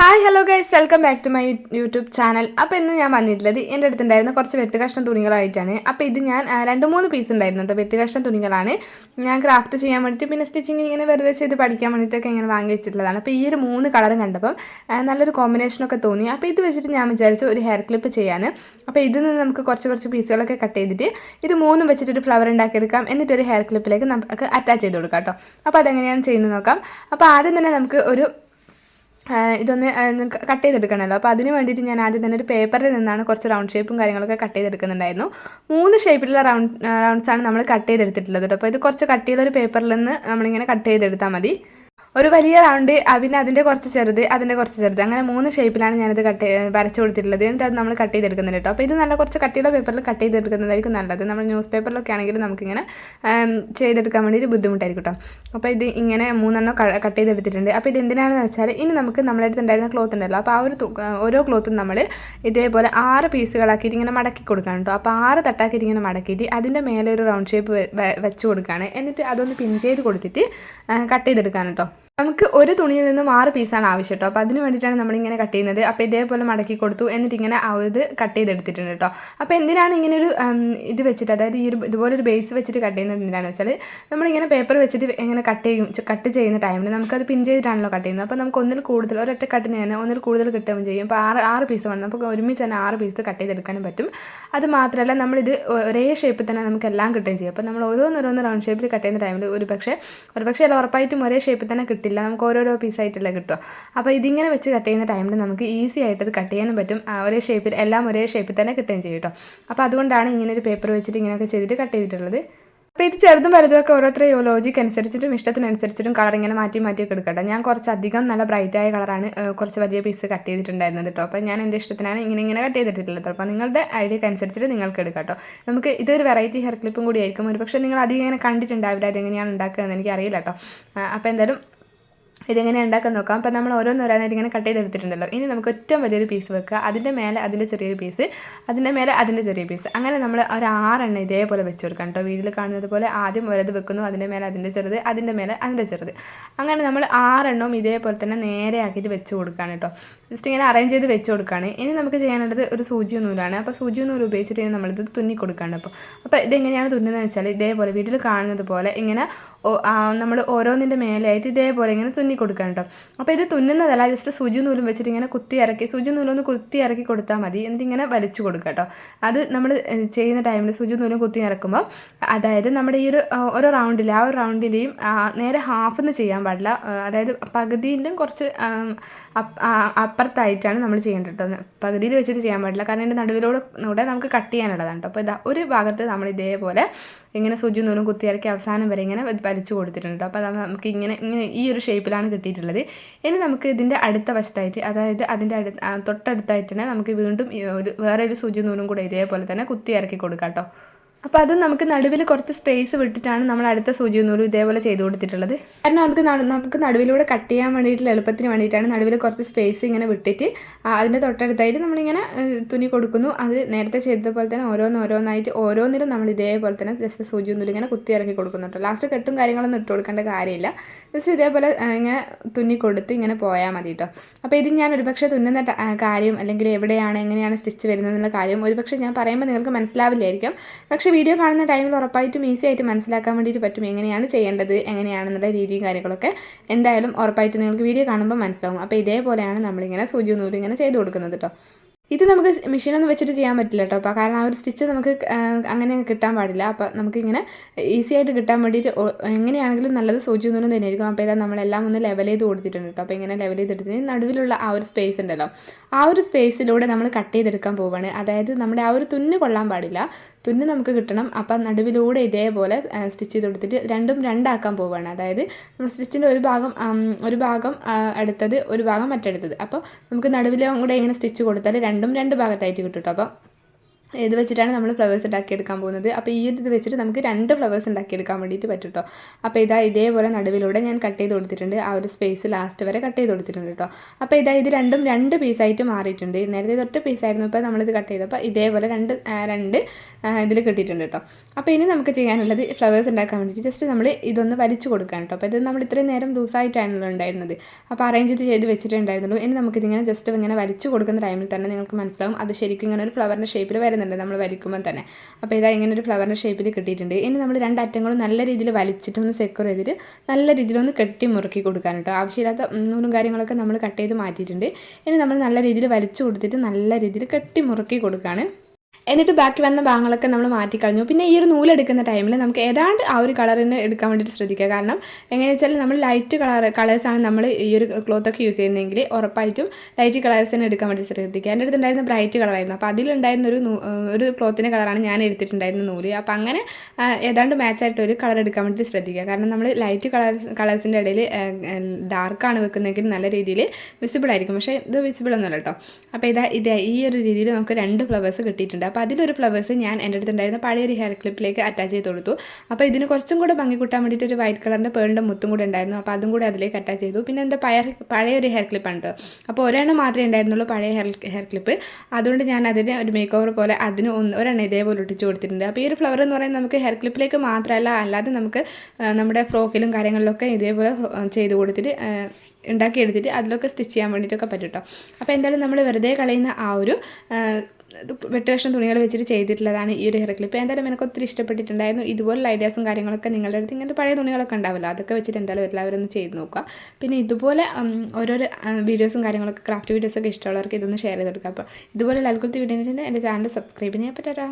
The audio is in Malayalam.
Hi hello guys welcome back to my YouTube channel അപ്പോൾ ഇന്ന് ഞാൻ വന്നിട്ടുള്ളത് എന്റെ അടുത്തുണ്ടായിരുന്ന കുറച്ച് വെട്ട് കഷ്ണം തുണികളായിട്ടാണ്. അപ്പോൾ ഇത് ഞാൻ രണ്ട് മൂന്ന് പീസ് ഉണ്ടായിരുന്നു കേട്ടോ വെട്ട് കഷ്ണം തുണികളാണ്. ഞാൻ ക്രാഫ്റ്റ് ചെയ്യാൻ വേണ്ടിയിട്ട് പിന്നെ സ്റ്റിച്ചിങ് ഇങ്ങനെ വെറുതെ ചെയ്ത് പഠിക്കാൻ വേണ്ടിയിട്ടൊക്കെ ഇങ്ങനെ വാങ്ങി വെച്ചിട്ടുള്ളതാണ്. അപ്പോൾ ഈ ഒരു മൂന്ന് കളറും കണ്ടപ്പം നല്ലൊരു കോമ്പിനേഷനൊക്കെ തോന്നി. അപ്പോൾ ഇത് വെച്ചിട്ട് ഞാൻ വിചാരിച്ചു ഒരു ഹെയർ ക്ലിപ്പ് ചെയ്യാൻ അപ്പോൾ ഇതിൽ നിന്ന് നമുക്ക് കുറച്ച് കുറച്ച് പീസുകളൊക്കെ കട്ട് ചെയ്തിട്ട് ഇത് മൂന്നും വെച്ചിട്ട് ഒരു ഫ്ലവർ ഉണ്ടാക്കിയെടുക്കാം. എന്നിട്ട് ഒരു ഹെയർ ക്ലിപ്പിലേക്ക് നമുക്ക് അറ്റാച്ച് ചെയ്ത് കൊടുക്കാം കേട്ടോ അപ്പോൾ അതെങ്ങനെയാണ് ചെയ്യുന്നത് നോക്കാം. അപ്പോൾ ആദ്യം തന്നെ നമുക്ക് ഒരു ഇതൊന്ന് കട്ട് ചെയ്തെടുക്കണമല്ലോ അപ്പോൾ അതിന് വേണ്ടിയിട്ട് ഞാൻ ആദ്യം തന്നെ ഒരു പേപ്പറിൽ നിന്നാണ് കുറച്ച് റൗണ്ട് ഷേപ്പും കാര്യങ്ങളൊക്കെ കട്ട് ചെയ്തെടുക്കുന്നുണ്ടായിരുന്നു. മൂന്ന് ഷേപ്പിലുള്ള റൗണ്ട് റൗണ്ട്സാണ് നമ്മൾ കട്ട് ചെയ്തെടുത്തിട്ടുള്ളത് കേട്ടോ അപ്പോൾ ഇത് കുറച്ച് കട്ടിയുള്ള ഒരു പേപ്പറിൽ നിന്ന് നമ്മളിങ്ങനെ കട്ട് ചെയ്തെടുത്താൽ മതി. ഒരു വലിയ റൗണ്ട് പിന്നെ അതിന്റെ കുറച്ച് ചെറുത് അതിന്റെ കുറച്ച് ചെറുത്. അങ്ങനെ മൂന്ന് ഷേപ്പിലാണ് ഞാനിത് കട്ട് വരച്ച് കൊടുത്തിട്ടുള്ളത്. എന്നിട്ട് അത് നമ്മൾ കട്ട് ചെയ്തെടുക്കുന്നുണ്ട് കേട്ടോ. അപ്പോൾ ഇത് നല്ല കുറച്ച് കട്ടിയുള്ള പേപ്പറിൽ കട്ട് ചെയ്തെടുക്കുന്നതായിരിക്കും നല്ലത്. നമ്മൾ ന്യൂസ് പേപ്പറിലൊക്കെ ആണെങ്കിൽ നമുക്കിങ്ങനെ ചെയ്തെടുക്കാൻ വേണ്ടിയിട്ട് ബുദ്ധിമുട്ടായിരിക്കും കേട്ടോ അപ്പോൾ ഇത് ഇങ്ങനെ മൂന്നെണ്ണം കട്ട് ചെയ്തെടുത്തിട്ടുണ്ട്. അപ്പോൾ ഇത് എന്തിനാണെന്ന് വെച്ചാൽ ഇനി നമുക്ക് നമ്മുടെ അടുത്ത് ഉണ്ടായിരുന്ന ക്ലോത്ത് ഉണ്ടല്ലോ. അപ്പോൾ ആ ഒരു ഓരോ ക്ലോത്തും നമ്മൾ ഇതേപോലെ ആറ് പീസുകളാക്കിയിട്ട് ഇങ്ങനെ മടക്കി കൊടുക്കാൻ കേട്ടോ അപ്പോൾ ആറ് തട്ടാക്കിയിട്ട് ഇങ്ങനെ മടക്കിയിട്ട് അതിന്റെ മേലെ ഒരു റൗണ്ട് ഷേപ്പ് വെച്ച് കൊടുക്കുകയാണ് എന്നിട്ട് അതൊന്ന് പിൻ ചെയ്ത് കൊടുത്തിട്ട് കട്ട് ചെയ്തെടുക്കാൻ കേട്ടോ നമുക്ക് ഒരു തുണിയിൽ നിന്നും ആറ് പീസാണ് ആവശ്യം കേട്ടോ അപ്പോൾ അതിന് വേണ്ടിയിട്ടാണ് നമ്മളിങ്ങനെ കട്ട് ചെയ്യുന്നത്. അപ്പോൾ ഇതേപോലെ മടക്കി കൊടുത്തു. എന്നിട്ട് ഇങ്ങനെ ഇത് കട്ട് ചെയ്തെടുത്തിട്ടുണ്ട് കേട്ടോ അപ്പോൾ എന്തിനാണ് ഇങ്ങനെ ഒരു ഇത് വെച്ചിട്ട് അതായത് ഈ ഒരു ഇതുപോലെ ഒരു ബേസ് വെച്ചിട്ട് കട്ട് ചെയ്യുന്നത് എന്തിനാണെന്ന് വെച്ചാൽ നമ്മളിങ്ങനെ പേപ്പർ വെച്ചിട്ട് ഇങ്ങനെ കട്ട് ചെയ്യും കട്ട് ചെയ്യുന്ന ടൈമിൽ നമുക്കത് പിൻ ചെയ്തിട്ടാണല്ലോ കട്ട് ചെയ്യുന്നത്. അപ്പോൾ നമുക്ക് ഒന്നിൽ കൂടുതൽ ഒരൊറ്റ കട്ടിന് തന്നെ ഒന്നിൽ കൂടുതൽ കിട്ടുകയും ചെയ്യും. അപ്പോൾ ആറ് ആറ് പീസ് വേണം. നമുക്ക് ഒരുമിച്ച് തന്നെ ആറ് പീസ് കട്ട് ചെയ്തെടുക്കാനും പറ്റും. അത് മാത്രമല്ല നമ്മളിത് ഒരേ ഷേപ്പിൽ തന്നെ നമുക്ക് എല്ലാം കിട്ടുകയും ചെയ്യും. അപ്പോൾ നമ്മൾ ഓരോന്നോരോന്ന് റൗണ്ട് ഷേപ്പിൽ കട്ട് ചെയ്യുന്ന ടൈമിൽ ഒരു പക്ഷേ ഒരു പക്ഷേ ഉറപ്പായിട്ടും ഒരേ ഷേപ്പിൽ തന്നെ കിട്ടില്ല. നമുക്ക് ഓരോരോ പീസായിട്ടല്ലേ കിട്ടുക. അപ്പോൾ ഇതിങ്ങനെ വെച്ച് കട്ട് ചെയ്യുന്ന ടൈമിൽ നമുക്ക് ഈസി ആയിട്ട് ഇത് കട്ട് ചെയ്യാനും പറ്റും. ഒരേ ഷേപ്പിൽ എല്ലാം ഒരേ ഷേപ്പിൽ തന്നെ കിട്ടുകയും ചെയ്യും കേട്ടോ അപ്പോൾ അതുകൊണ്ടാണ് ഇങ്ങനെ ഒരു പേപ്പർ വെച്ചിട്ട് ഇങ്ങനെയൊക്കെ ചെയ്തിട്ട് കട്ട് ചെയ്തിട്ടുള്ളത്. അപ്പോൾ ഇത് ചെറുതും വലുതുമൊക്കെ ഓരോരുത്തരുടെ ലോജിക്ക് അനുസരിച്ചിട്ടും ഇഷ്ടത്തിനനുസരിച്ചിട്ടും കളർ ഇങ്ങനെ മാറ്റി മാറ്റിയൊക്കെ എടുക്കട്ടെ. ഞാൻ കുറച്ച് അധികം നല്ല ബ്രൈറ്റായ കളറാണ് കുറച്ച് വലിയ പീസ് കട്ട് ചെയ്തിട്ടുണ്ടായിരുന്നത് കേട്ടോ അപ്പോൾ ഞാൻ എന്റെ ഇഷ്ടത്തിനാണ് ഇങ്ങനെ ഇങ്ങനെ കട്ട് ചെയ്തിട്ടില്ല അപ്പോൾ നിങ്ങളുടെ ഐഡിയക്ക് അനുസരിച്ചിട്ട് നിങ്ങൾക്ക് എടുക്കാം നമുക്ക് ഇതൊരു വെറൈറ്റി ഹെയർ ക്ലിപ്പും കൂടി ആയിരിക്കും. ഒരു പക്ഷേ നിങ്ങൾ അധികം ഇങ്ങനെ കണ്ടിട്ടുണ്ടാവില്ല അതെങ്ങനെയാണ് എനിക്ക് അറിയില്ല കേട്ടോ അപ്പോൾ എന്തായാലും ഇതെങ്ങനെ ഉണ്ടാക്കാൻ നോക്കാം. അപ്പോൾ നമ്മൾ ഓരോന്നോരോന്നായിട്ട് ഇങ്ങനെ കട്ട് ചെയ്തെടുത്തിട്ടുണ്ടല്ലോ. ഇനി നമുക്ക് ഏറ്റവും വലിയൊരു പീസ് വെക്കുക. അതിന്റെ മേലെ അതിന്റെ ചെറിയൊരു പീസ് അതിന്റെ മേലെ അതിന്റെ ചെറിയ പീസ് അങ്ങനെ നമ്മൾ ഒരു ആറെണ്ണം ഇതേപോലെ വെച്ച് കൊടുക്കാം കേട്ടോ. വീട്ടിൽ കാണുന്നത് പോലെ ആദ്യം വലുത് വെക്കുന്നു അതിന്റെ മേലെ അതിന്റെ ചെറുത് അതിന്റെ മേലെ അതിന്റെ ചെറുത്. അങ്ങനെ നമ്മൾ ആറെണ്ണവും ഇതേപോലെ തന്നെ നേരെ ആക്കിയിട്ട് വെച്ച് കൊടുക്കുകയാണ് കേട്ടോ. ജസ്റ്റ് ഇങ്ങനെ അറേഞ്ച് ചെയ്ത് വെച്ച് കൊടുക്കുകയാണ്. ഇനി നമുക്ക് ചെയ്യാനുള്ളത് ഒരു സൂചി നൂലാണ്. അപ്പോൾ സൂചി നൂൽ ഉപയോഗിച്ചിട്ട് ഇനി നമ്മളിത് തുന്നി കൊടുക്കുകയാണ് അപ്പോൾ അപ്പോൾ ഇതെങ്ങനെയാണ് തുന്നുന്നത് വെച്ചാൽ ഇതേപോലെ വീട്ടിൽ കാണുന്നത് പോലെ ഇങ്ങനെ നമ്മൾ ഓരോന്നിന്റെ മേലെയായിട്ട് ഇതേപോലെ ഇങ്ങനെ തുന്നി കൊടുക്കാൻ കേട്ടോ അപ്പോൾ ഇത് തുന്നുന്നതല്ല ജസ്റ്റ് സുജി നൂലും വെച്ചിട്ട് ഇങ്ങനെ കുത്തി ഇറക്കി സൂചി നൂലൊന്ന് കുത്തി ഇറക്കി കൊടുത്താൽ മതി. എന്നിട്ട് ഇങ്ങനെ വലിച്ചു കൊടുക്കുക കേട്ടോ അത് നമ്മൾ ചെയ്യുന്ന ടൈമിൽ സുജി നൂലും കുത്തി ഇറക്കുമ്പോൾ അതായത് നമ്മുടെ ഈ ഒരു ഒരു റൗണ്ടിൽ ആ ഒരു റൗണ്ടിന്റെയും നേരെ ഹാഫ് എന്ന് ചെയ്യാൻ പാടില്ല. അതായത് പകുതിയിലും കുറച്ച് അപ്പുറത്തായിട്ടാണ് നമ്മൾ ചെയ്യേണ്ടത് കേട്ടോ പകുതിയിൽ വെച്ചിട്ട് ചെയ്യാൻ പാടില്ല. കാരണം എന്റെ നടുവിലൂടെ കൂടെ നമുക്ക് കട്ട് ചെയ്യാനുള്ളതാണ് കേട്ടോ അപ്പോൾ ഇതാ ഒരു ഭാഗത്ത് നമ്മൾ ഇതേപോലെ ഇങ്ങനെ സുജി നൂലും കുത്തി ഇറക്കി അവസാനം വരെ ഇങ്ങനെ വലിച്ചു കൊടുത്തിട്ടുണ്ട് കേട്ടോ അപ്പോൾ നമുക്ക് ഇങ്ങനെ ഇങ്ങനെ ഈ ഒരു ഷേപ്പിലാണ് കിട്ടിയിട്ടുള്ളത്. ഇനി നമുക്ക് ഇതിന്റെ അടുത്ത വശത്തായിട്ട് അതായത് അതിന്റെ അടു തൊട്ടടുത്തായിട്ട് തന്നെ നമുക്ക് വീണ്ടും ഒരു വേറെ ഒരു സുജു നൂലും കൂടെ ഇതേപോലെ തന്നെ കുത്തി ഇറക്കി കൊടുക്കാം കേട്ടോ. അപ്പോൾ അത് നമുക്ക് നടുവിൽ കുറച്ച് സ്പേസ് വിട്ടിട്ടാണ് നമ്മൾ അടുത്ത സൂചി നൂലും ഇതേപോലെ ചെയ്ത് കൊടുത്തിട്ടുള്ളത്. കാരണം നമുക്ക് നമുക്ക് നടുവിലൂടെ കട്ട് ചെയ്യാൻ വേണ്ടിയിട്ടുള്ള എളുപ്പത്തിന് വേണ്ടിയിട്ടാണ് നടുവിൽ കുറച്ച് സ്പേസ് ഇങ്ങനെ വിട്ടിട്ട് അതിന്റെ തൊട്ടടുത്തായിട്ട് നമ്മളിങ്ങനെ തുണി കൊടുക്കുന്നു. അത് നേരത്തെ ചെയ്തതുപോലെ തന്നെ ഓരോന്ന് ഓരോന്നായിട്ട് ഓരോന്നിലും നമ്മൾ ഇതേപോലെ തന്നെ ജസ്റ്റ് സൂചി നൂൽ ഇങ്ങനെ കുത്തി ഇറക്കി കൊടുക്കുന്നുണ്ട്. ലാസ്റ്റ് കെട്ടും കാര്യങ്ങളൊന്നും ഇട്ട് കൊടുക്കേണ്ട കാര്യമില്ല. ജസ്റ്റ് ഇതേപോലെ ഇങ്ങനെ തുന്നി കൊടുത്ത് ഇങ്ങനെ പോയാൽ മതി കേട്ടോ അപ്പോൾ ഇത് ഞാൻ ഒരുപക്ഷെ തുന്നുന്ന കാര്യം അല്ലെങ്കിൽ എവിടെയാണ് എങ്ങനെയാണ് സ്റ്റിച്ച് വരുന്നത് എന്നുള്ള കാര്യം ഒരുപക്ഷെ ഞാൻ പറയുമ്പോൾ നിങ്ങൾക്ക് മനസ്സിലാവില്ലായിരിക്കും. പക്ഷേ വീഡിയോ കാണുന്ന ടൈമിൽ ഉറപ്പായിട്ടും ഈസി ആയിട്ട് മനസ്സിലാക്കാൻ വേണ്ടിയിട്ട് പറ്റും എങ്ങനെയാണ് ചെയ്യേണ്ടത് എങ്ങനെയാണെന്നുള്ള രീതിയും കാര്യങ്ങളൊക്കെ എന്തായാലും ഉറപ്പായിട്ടും നിങ്ങൾക്ക് വീഡിയോ കാണുമ്പോൾ മനസ്സിലാവും. അപ്പോൾ ഇതേപോലെയാണ് നമ്മളിങ്ങനെ സൂചി നൂൽ ഇങ്ങനെ ചെയ്ത് കൊടുക്കുന്നത് കേട്ടോ ഇത് നമുക്ക് മെഷീനൊന്നും വെച്ചിട്ട് ചെയ്യാൻ പറ്റില്ല കേട്ടോ അപ്പോൾ കാരണം ആ ഒരു സ്റ്റിച്ച് നമുക്ക് അങ്ങനെ കിട്ടാൻ പാടില്ല. അപ്പോൾ നമുക്കിങ്ങനെ ഈസി ആയിട്ട് കിട്ടാൻ വേണ്ടിയിട്ട് എങ്ങനെയാണെങ്കിലും നല്ലത് സൂചി നൂലും തന്നെയായിരിക്കും അപ്പോൾ ഇതാ നമ്മളെല്ലാം ഒന്ന് ലെവൽ ചെയ്ത് കൊടുത്തിട്ടുണ്ട് കേട്ടോ അപ്പോൾ ഇങ്ങനെ ലെവൽ ചെയ്തെടുത്തിന് നടുവിലുള്ള ആ ഒരു സ്പേസ് ഉണ്ടല്ലോ. ആ ഒരു സ്പേസിലൂടെ നമ്മൾ കട്ട് ചെയ്തെടുക്കാൻ പോവുകയാണ് അതായത് നമ്മുടെ ആ ഒരു തുന്ന് കൊള്ളാൻ പാടില്ല. തുന്ന് നമുക്ക് കിട്ടണം. അപ്പം നടുവിലൂടെ ഇതേപോലെ സ്റ്റിച്ച് ചെയ്ത് കൊടുത്തിട്ട് രണ്ടും രണ്ടാക്കാൻ പോവുകയാണ് അതായത് നമ്മൾ സ്റ്റിച്ചിന്റെ ഒരു ഭാഗം ഒരു ഭാഗം അടുത്തത് ഒരു ഭാഗം മറ്റടുത്തത്. അപ്പോൾ നമുക്ക് നടുവിലും കൂടെ ഇങ്ങനെ സ്റ്റിച്ച് കൊടുത്താൽ രണ്ടും രണ്ട് ഭാഗത്തായിട്ട് കിട്ടും കേട്ടോ അപ്പോൾ ഇത് വെച്ചിട്ടാണ് നമ്മൾ ഫ്ലവേഴ്സ് ഉണ്ടാക്കിയെടുക്കാൻ പോകുന്നത്. അപ്പോൾ ഈ ഒരു ഇത് വെച്ചിട്ട് നമുക്ക് രണ്ട് ഫ്ലവേഴ്സ് ഉണ്ടാക്കിയെടുക്കാൻ വേണ്ടിയിട്ട് പറ്റും കേട്ടോ അപ്പോൾ ഇതാ ഇതേപോലെ നടുവിലൂടെ ഞാൻ കട്ട് ചെയ്ത് കൊടുത്തിട്ടുണ്ട്. ആ ഒരു സ്പേസ് ലാസ്റ്റ് വരെ കട്ട് ചെയ്ത് കൊടുത്തിട്ടുണ്ട് കേട്ടോ അപ്പോൾ ഇതാ ഇത് രണ്ടും രണ്ട് പീസായിട്ട് മാറിയിട്ടുണ്ട്. നേരത്തെ ഒറ്റ പീസായിരുന്നു ഇപ്പോൾ നമ്മളിത് കട്ട് ചെയ്തപ്പോൾ ഇതേപോലെ രണ്ട് രണ്ട് ഇതിൽ കിട്ടിയിട്ടുണ്ട് കേട്ടോ അപ്പോൾ ഇനി നമുക്ക് ചെയ്യാനുള്ളത് ഫ്ലവേഴ്സ് ഉണ്ടാക്കാൻ വേണ്ടിയിട്ട് ജസ്റ്റ് നമ്മൾ ഇതൊന്ന് വലിച്ചു കൊടുക്കാൻ കേട്ടോ അപ്പോൾ ഇത് നമ്മൾ ഇത്രയും നേരം ലൂസായിട്ടാണല്ലോ ഉണ്ടായിരുന്നത്. അപ്പോൾ അറേഞ്ച് ചെയ്ത് വെച്ചിട്ടുണ്ടായിരുന്നുള്ളൂ. ഇനി നമുക്കിതിങ്ങനെ ജസ്റ്റ് ഇങ്ങനെ വലിച്ചു കൊടുക്കുന്ന ടൈമിൽ തന്നെ നിങ്ങൾക്ക് മനസ്സിലാവും. അത് ശരിക്കും ഇങ്ങനെ ഒരു ഫ്ലവറിന്റെ ഷേപ്പിൽ വരുന്നുണ്ട് നമ്മൾ വലിക്കുമ്പോൾ തന്നെ. അപ്പോൾ ഇതാ ഇങ്ങനെ ഒരു ഫ്ലവറിന്റെ ഷേപ്പിൽ കിട്ടിയിട്ടുണ്ട്. ഇനി നമ്മൾ രണ്ട് അറ്റങ്ങളും നല്ല രീതിയിൽ വലിച്ചിട്ട് ഒന്ന് സെക്യൂർ ചെയ്തിട്ട് നല്ല രീതിയിൽ ഒന്ന് കെട്ടി മുറുക്കി കൊടുക്കാൻ കേട്ടോ. ആവശ്യമില്ലാത്ത നൂലും കാര്യങ്ങളൊക്കെ നമ്മൾ കട്ട് ചെയ്ത് മാറ്റിയിട്ടുണ്ട്. ഇനി നമ്മൾ നല്ല രീതിയിൽ വലിച്ചു കൊടുത്തിട്ട് നല്ല രീതിയിൽ കെട്ടി മുറുക്കി കൊടുക്കുകയാണ് എന്നിട്ട് ബാക്കി വന്ന ഭാഗങ്ങളൊക്കെ നമ്മൾ മാറ്റിക്കളഞ്ഞു പിന്നെ ഈ ഒരു നൂലെടുക്കുന്ന ടൈമിൽ നമുക്ക് ഏതാണ്ട് ആ ഒരു കളറിന് എടുക്കാൻ വേണ്ടിയിട്ട് ശ്രദ്ധിക്കുക. കാരണം എങ്ങനെയാണെന്ന് വെച്ചാൽ നമ്മൾ ലൈറ്റ് കളർ കളേഴ്സാണ് നമ്മൾ ഈ ഒരു ക്ലോത്തൊക്കെ യൂസ് ചെയ്യുന്നതെങ്കിൽ ഉറപ്പായിട്ടും ലൈറ്റ് കളേഴ്സ് തന്നെ എടുക്കാൻ വേണ്ടി ശ്രദ്ധിക്കുക. എന്റെ അടുത്തുണ്ടായിരുന്ന ബ്രൈറ്റ് കളറായിരുന്നു അപ്പോൾ അതിലുണ്ടായിരുന്ന ഒരു ഒരു ക്ലോത്തിന്റെ കളറാണ് ഞാൻ എടുത്തിട്ടുണ്ടായിരുന്ന നൂൽ. അപ്പോൾ അങ്ങനെ ഏതാണ്ട് മാച്ചായിട്ട് ഒരു കളർ എടുക്കാൻ വേണ്ടി ശ്രദ്ധിക്കുക. കാരണം നമ്മൾ ലൈറ്റ് കളേഴ്സ് കളേഴ്സിന്റെ ഇടയിൽ ഡാർക്കാണ് വെക്കുന്നതെങ്കിൽ നല്ല രീതിയിൽ വിസിബിൾ ആയിരിക്കും. പക്ഷേ ഇത് വിസിബിൾ ഒന്നുമല്ല കേട്ടോ. അപ്പോൾ ഇതാ ഇതാ ഈ ഒരു രീതിയിൽ നമുക്ക് രണ്ട് ഫ്ലവേഴ്സ് കിട്ടിയിട്ടുണ്ട്. അപ്പോൾ അതിലൊരു ഫ്ലവേഴ്സ് ഞാൻ എന്റെ അടുത്തുണ്ടായിരുന്ന പഴയ ഒരു ഹെയർ ക്ലിപ്പിലേക്ക് അറ്റാച്ച് ചെയ്ത് കൊടുത്തു. അപ്പോൾ ഇതിന് കുറച്ചും കൂടെ ഭംഗി കൂട്ടാൻ വേണ്ടിയിട്ട് ഒരു വൈറ്റ് കളറിന്റെ പേളിന്റെ മുത്തും കൂടെ ഉണ്ടായിരുന്നു. അപ്പോൾ അതും കൂടെ അതിലേക്ക് അറ്റാച്ച് ചെയ്തു. പിന്നെ എന്റെ പയർ പഴയ ഒരു ഹെയർ ക്ലിപ്പാണ് കേട്ടോ അപ്പോൾ ഒരെണ്ണം മാത്രമേ ഉണ്ടായിരുന്നുള്ളൂ പഴയ ഹെയർ ഹെയർ ക്ലിപ്പ് അതുകൊണ്ട് ഞാൻ അതിന് ഒരു മേക്ക് ഓവർ പോലെ അതിന് ഒന്ന് ഒരെണ്ണം ഇതേപോലെ ഒട്ടിച്ച് കൊടുത്തിട്ടുണ്ട്. അപ്പോൾ ഈ ഒരു ഫ്ലവർ എന്ന് പറയുന്നത് നമുക്ക് ഹെയർ ക്ലിപ്പിലേക്ക് മാത്രമല്ല അല്ലാതെ നമുക്ക് നമ്മുടെ ഫ്രോക്കിലും കാര്യങ്ങളിലൊക്കെ ഇതേപോലെ ചെയ്ത് കൊടുത്തിട്ട് ഉണ്ടാക്കിയെടുത്തിട്ട് അതിലൊക്കെ സ്റ്റിച്ച് ചെയ്യാൻ വേണ്ടിയിട്ടൊക്കെ പറ്റും കേട്ടോ അപ്പോൾ എന്തായാലും നമ്മൾ വെറുതെ കളയുന്ന ആ ഒരു വെട്ടുകഷ്ണം തുണികൾ വെച്ചിട്ട് ചെയ്തിട്ടുള്ളതാണ് ഈ ഒരു ഹെയർ ക്ലിപ്പ് എന്തായാലും എനിക്ക് ഒത്തിരി ഇഷ്ടപ്പെട്ടിട്ടുണ്ടായിരുന്നു. ഇതുപോലുള്ള ഐഡിയാസും കാര്യങ്ങളൊക്കെ നിങ്ങളുടെ അടുത്ത് ഇങ്ങനത്തെ പഴയ തുണികളൊക്കെ ഉണ്ടാവില്ല. അതൊക്കെ വെച്ചിട്ട് എന്തായാലും എല്ലാവരും ഒന്ന് ചെയ്ത് നോക്കുക. പിന്നെ ഇതുപോലെ ഓരോരോ വീഡിയോസും കാര്യങ്ങളൊക്കെ ക്രാഫ്റ്റ് വീഡിയോസൊക്കെ ഇഷ്ടമുള്ളവർക്ക് ഇതൊന്ന് ഷെയർ ചെയ്ത് കൊടുക്കുക. അപ്പോൾ ഇതുപോലെ ലൽകുൽത്തി വീഡിയോ എന്റെ ചാനൽ സബ്സ്ക്രൈബ് ചെയ്യാൻ പറ്റാ